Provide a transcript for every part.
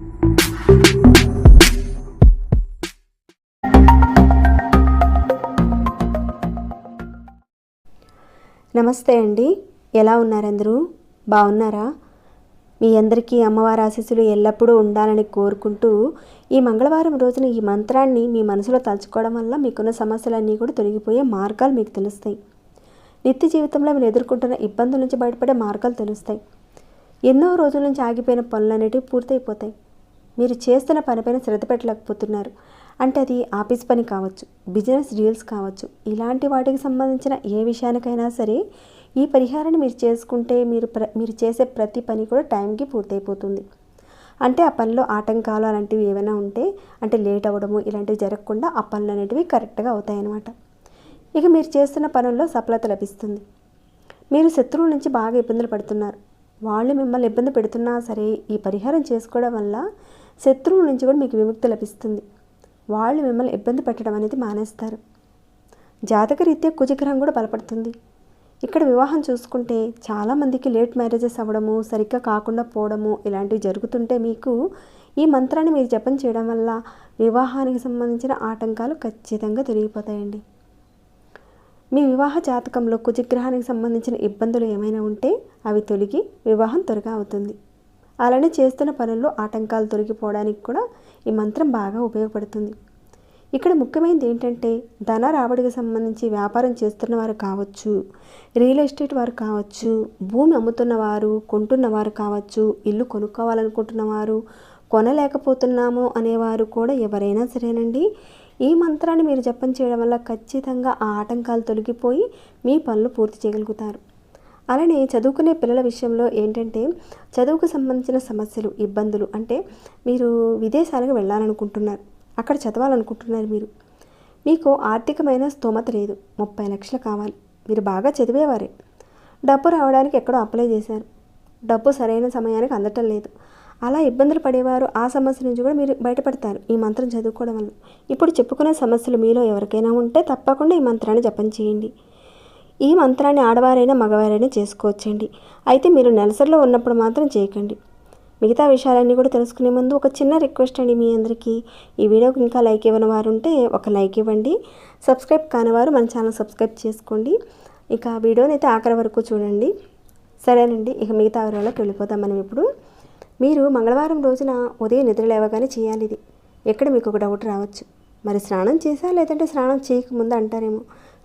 నమస్తే అండి. ఎలా ఉన్నారందరూ? బాగున్నారా? మీ అందరికీ అమ్మవారి ఆశీస్సులు ఎల్లప్పుడూ ఉండాలని కోరుకుంటూ ఈ మంగళవారం రోజున ఈ మంత్రాన్ని మీ మనసులో తలుచుకోవడం వల్ల మీకున్న సమస్యలన్నీ కూడా తొలగిపోయే మార్గాలు మీకు తెలుస్తాయి. నిత్య జీవితంలో మీరు ఎదుర్కొంటున్న ఇబ్బందుల నుంచి బయటపడే మార్గాలు తెలుస్తాయి. ఎన్నో రోజుల నుంచి ఆగిపోయిన పనులు అనేటివి పూర్తయిపోతాయి. మీరు చేస్తున్న పనిపైన శ్రద్ధ పెట్టలేకపోతున్నారు. అంటే అది ఆఫీస్ పని కావచ్చు బిజినెస్ డీల్స్ కావచ్చు. ఇలాంటి వాటికి సంబంధించిన ఏ విషయానికైనా సరే ఈ పరిహారాన్ని మీరు చేసుకుంటే మీరు ప్ర మీరు చేసే ప్రతి పని కూడా టైంకి పూర్తయిపోతుంది. అంటే ఆ పనిలో ఆటంకాలు అలాంటివి ఏమైనా ఉంటే అంటే లేట్ అవ్వడము ఇలాంటివి జరగకుండా ఆ పనులు అనేటివి కరెక్ట్గా అవుతాయి అన్నమాట ఇక మీరు చేస్తున్న పనుల్లో సఫలత లభిస్తుంది. మీరు శత్రువుల నుంచి బాగా ఇబ్బందులు పడుతున్నారు. వాళ్ళు మిమ్మల్ని ఇబ్బంది పెడుతున్నా సరే ఈ పరిహారం చేసుకోవడం వల్ల శత్రువుల నుంచి కూడా మీకు విముక్తి లభిస్తుంది. వాళ్ళు మిమ్మల్ని ఇబ్బంది పెట్టడం అనేది మానేస్తారు. జాతక రీత్యా కుజగ్రహం కూడా బలపడుతుంది. ఇక్కడ వివాహం చూసుకుంటే చాలామందికి లేట్ మ్యారేజెస్ అవ్వడము సరిగ్గా కాకుండా పోవడము ఇలాంటివి జరుగుతుంటే మీకు ఈ మంత్రాన్ని మీరు జపం చేయడం వల్ల వివాహానికి సంబంధించిన ఆటంకాలు ఖచ్చితంగా తొలగిపోతాయండి. మీ వివాహ జాతకంలో కుజగ్రహానికి సంబంధించిన ఇబ్బందులు ఏమైనా ఉంటే అవి తొలగి వివాహం త్వరగా అవుతుంది. అలానే చేస్తున్న పనుల్లో ఆటంకాలు తొలగిపోవడానికి కూడా ఈ మంత్రం బాగా ఉపయోగపడుతుంది. ఇక్కడ ముఖ్యమైనది ఏంటంటే ధన రాబడికి సంబంధించి వ్యాపారం చేస్తున్న వారు కావచ్చు రియల్ ఎస్టేట్ వారు కావచ్చు భూమి అమ్ముతున్న వారు కావచ్చు ఇల్లు కొనుక్కోవాలనుకుంటున్నవారు కొనలేకపోతున్నాము అనేవారు కూడా ఎవరైనా సరేనండి. ఈ మంత్రాన్ని మీరు జపం చేయడం వల్ల ఖచ్చితంగా ఆ ఆటంకాలు తొలగిపోయి మీ పనులు పూర్తి చేయగలుగుతారు. అలానే చదువుకునే పిల్లల విషయంలో ఏంటంటే చదువుకు సంబంధించిన సమస్యలు ఇబ్బందులు అంటే మీరు విదేశాలకు వెళ్ళాలనుకుంటున్నారు. అక్కడ చదవాలనుకుంటున్నారు మీరు. మీకు ఆర్థికమైన స్తోమత లేదు. ముప్పై లక్షలు కావాలి. మీరు బాగా చదివేవారే. డబ్బు రావడానికి ఎక్కడో అప్లై చేశారు. డబ్బు సరైన సమయానికి అందటం లేదు. అలా ఇబ్బందులు పడేవారు. ఆ సమస్య నుంచి కూడా మీరు బయటపడతారు ఈ మంత్రం చదువుకోవడం వల్ల. ఇప్పుడు చెప్పుకునే సమస్యలు మీలో ఎవరికైనా ఉంటే తప్పకుండా ఈ మంత్రాన్ని జపం చేయండి. ఈ మంత్రాన్ని ఆడవారైనా మగవారైనా చేసుకోవచ్చండి. అయితే మీరు నెలసరిలో ఉన్నప్పుడు మాత్రం చేయకండి. మిగతా విషయాలన్నీ కూడా తెలుసుకునే ముందు ఒక చిన్న రిక్వెస్ట్ అండి మీ అందరికీ. ఈ వీడియోకి ఇంకా లైక్ ఇవ్వని వారు ఉంటే ఒక లైక్ ఇవ్వండి. సబ్స్క్రైబ్ కానివారు మన ఛానల్ సబ్స్క్రైబ్ చేసుకోండి. ఇక వీడియోని అయితే ఆఖరి వరకు చూడండి. సరేనండి ఇక మిగతా వివరాలకు వెళ్ళిపోతాం మనం ఇప్పుడు. మీరు మంగళవారం రోజున ఉదయం నిద్ర లేవగానే చేయాలి ఇది. ఎక్కడ మీకు ఒక డౌట్ రావచ్చు? మరి స్నానం చేసా లేదంటే స్నానం చేయకముందు అంటారేమో.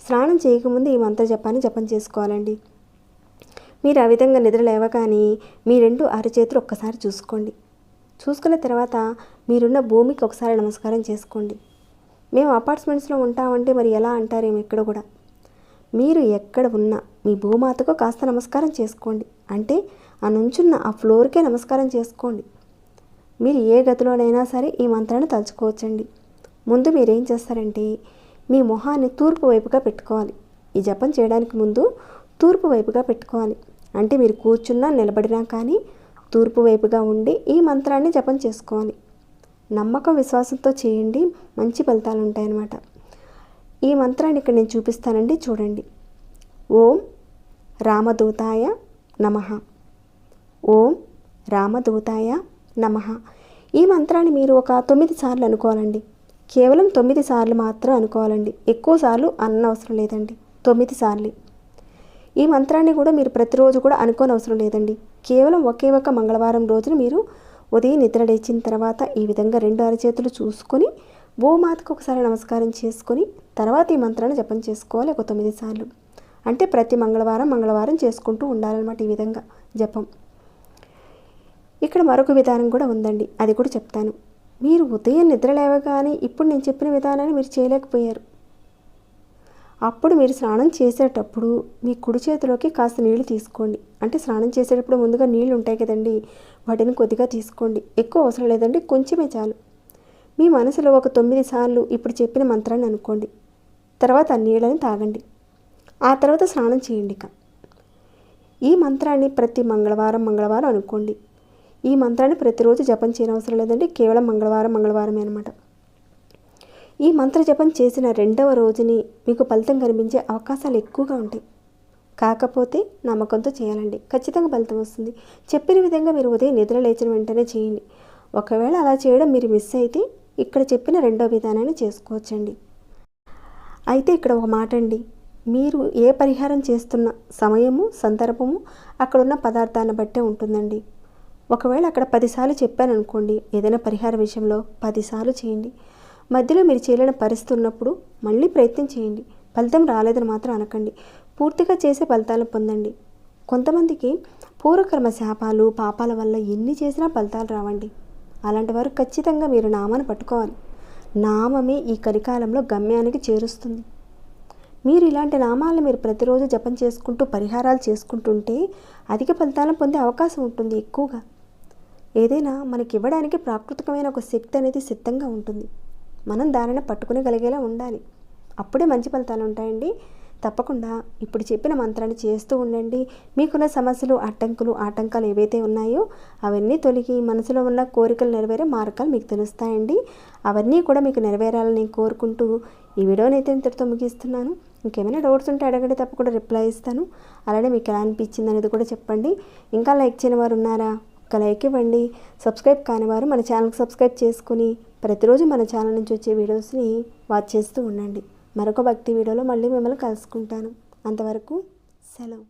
స్నానం చేయకముందు ఈ మంత్ర జపాన్ని జపం చేసుకోవాలండి. మీరు ఆ విధంగా నిద్ర లేవగానే మీ రెండు అరచేతులు ఒక్కసారి చూసుకోండి. చూసుకున్న తర్వాత మీరున్న భూమికి ఒకసారి నమస్కారం చేసుకోండి. మేము అపార్ట్మెంట్స్లో ఉంటామంటే మరి ఎలా అంటారేమో ఇక్కడ కూడా. మీరు ఎక్కడ ఉన్నా మీ భూమాతకు కాస్త నమస్కారం చేసుకోండి. అంటే ఆ నుంచున్న ఆ ఫ్లోర్కే నమస్కారం చేసుకోండి. మీరు ఏ గదిలోనైనా సరే ఈ మంత్రాన్ని తలుచుకోవచ్చండి. ముందు మీరేం చేస్తారంటే మీ మొహాన్ని తూర్పు వైపుగా పెట్టుకోవాలి. ఈ జపం చేయడానికి ముందు తూర్పు వైపుగా పెట్టుకోవాలి. అంటే మీరు కూర్చున్నా నిలబడినా కానీ తూర్పు వైపుగా ఉండి ఈ మంత్రాన్ని జపం చేసుకోవాలి. నమ్మకం విశ్వాసంతో చేయండి. మంచి ఫలితాలు ఉంటాయన్నమాట. ఈ మంత్రాన్ని ఇక్కడ నేను చూపిస్తానండి. చూడండి. ఓం రామదూతాయ నమః. ఓం రామదూతాయ నమః. ఈ మంత్రాన్ని మీరు ఒక తొమ్మిది సార్లు అనుకోవాలండి. కేవలం తొమ్మిది సార్లు మాత్రం అనుకోవాలండి. ఎక్కువ సార్లు అన్నవసరం లేదండి. తొమ్మిది సార్లు. ఈ మంత్రాన్ని కూడా మీరు ప్రతిరోజు కూడా అనుకోని అవసరం లేదండి. కేవలం ఒకే ఒక మంగళవారం రోజున మీరు ఉదయం నిద్ర లేచిన తర్వాత ఈ విధంగా రెండు అరచేతులు చూసుకొని భూమాతకు ఒకసారి నమస్కారం చేసుకొని తర్వాత ఈ మంత్రాన్ని జపం చేసుకోవాలి ఒక తొమ్మిది సార్లు. అంటే ప్రతి మంగళవారం మంగళవారం చేసుకుంటూ ఉండాలన్నమాట ఈ విధంగా జపం. ఇక్కడ మరొక విధానం కూడా ఉందండి. అది కూడా చెప్తాను. మీరు ఉదయం నిద్ర లేవగానే ఇప్పుడు నేను చెప్పిన విధానాన్ని మీరు చేయలేకపోయారు. అప్పుడు మీరు స్నానం చేసేటప్పుడు మీ కుడి చేతిలోకి కాస్త నీళ్ళు తీసుకోండి. అంటే స్నానం చేసేటప్పుడు ముందుగా నీళ్ళు ఉంటాయి కదండి వాటిని కొద్దిగా తీసుకోండి. ఎక్కువ అవసరం లేదండి కొంచెమే చాలు. మీ మనసులో ఒక తొమ్మిది సార్లు ఇప్పుడు చెప్పిన మంత్రాన్ని అనుకోండి. తర్వాత ఆ నీళ్ళని తాగండి. ఆ తర్వాత స్నానం చేయండి ఇక. ఈ మంత్రాన్ని ప్రతి మంగళవారం మంగళవారం అనుకోండి. ఈ మంత్రాన్ని ప్రతిరోజు జపం చేయనవసరం లేదండి. కేవలం మంగళవారం మంగళవారమే అనమాట ఈ మంత్ర జపం చేసిన రెండవ రోజుని మీకు ఫలితం కనిపించే అవకాశాలు ఎక్కువగా ఉంటాయి. కాకపోతే నమ్మకంతో చేయాలండి. ఖచ్చితంగా ఫలితం వస్తుంది. చెప్పిన విధంగా మీరు ఉదయం నిద్ర లేచిన వెంటనే చేయండి. ఒకవేళ అలా చేయడం మీరు మిస్ అయితే ఇక్కడ చెప్పిన రెండో విధానాన్ని చేసుకోవచ్చండి. అయితే ఇక్కడ ఒక మాట అండి. మీరు ఏ పరిహారం చేస్తున్న సమయము సందర్భము అక్కడ ఉన్న పదార్థాన్ని బట్టే ఉంటుందండి. ఒకవేళ అక్కడ పదిసార్లు చెప్పాను అనుకోండి ఏదైనా పరిహార విషయంలో పదిసార్లు చేయండి. మధ్యలో మీరు చేయలేని పరిస్థితి ఉన్నప్పుడు మళ్ళీ ప్రయత్నం చేయండి. ఫలితం రాలేదని మాత్రం అనకండి. పూర్తిగా చేసే ఫలితాలను పొందండి. కొంతమందికి పూర్వకర్మ శాపాలు పాపాల వల్ల ఎన్ని చేసినా ఫలితాలు రావండి. అలాంటి వారు ఖచ్చితంగా మీరు నామాన్ని పట్టుకోవాలి. నామమే ఈ కలికాలంలో గమ్యానికి చేరుస్తుంది. మీరు ఇలాంటి నామాలను మీరు ప్రతిరోజు జపం చేసుకుంటూ పరిహారాలు చేసుకుంటుంటే అధిక ఫలితాలను పొందే అవకాశం ఉంటుంది ఎక్కువగా. ఏదైనా మనకి ఇవ్వడానికి ప్రాకృతికమైన ఒక శక్తి అనేది సిద్ధంగా ఉంటుంది. మనం దానిని పట్టుకునేగలిగేలా ఉండాలి. అప్పుడే మంచి ఫలితాలు ఉంటాయండి. తప్పకుండా ఇప్పుడు చెప్పిన మంత్రాన్ని చేస్తూ ఉండండి. మీకున్న సమస్యలు అడ్డంకులు ఆటంకాలు ఏవైతే ఉన్నాయో అవన్నీ తొలగి మనసులో ఉన్న కోరికలు నెరవేరే మార్గాలు మీకు తెలుస్తాయండి. అవన్నీ కూడా మీకు నెరవేరాలని కోరుకుంటూ ఈ వీడియోని అయితే ఇంతటితో ముగిస్తున్నాను. ఇంకేమైనా డౌట్స్ ఉంటే అడగండి తప్పకుండా రిప్లై ఇస్తాను. అలానే మీకు ఎలా అనిపించింది అనేది కూడా చెప్పండి. ఇంకా లైక్ చేయని వారు ఉన్నారా? ఒక లైక్ ఇవ్వండి. సబ్స్క్రైబ్ కాని వారు మన ఛానల్కి సబ్స్క్రైబ్ చేసుకుని ప్రతిరోజు మన ఛానల్ నుంచి వచ్చే వీడియోస్ని వాచ్ చేస్తూ ఉండండి. మరొక భక్తి వీడియోలో మళ్ళీ మిమ్మల్ని కలుసుకుంటాను. అంతవరకు సెలవు.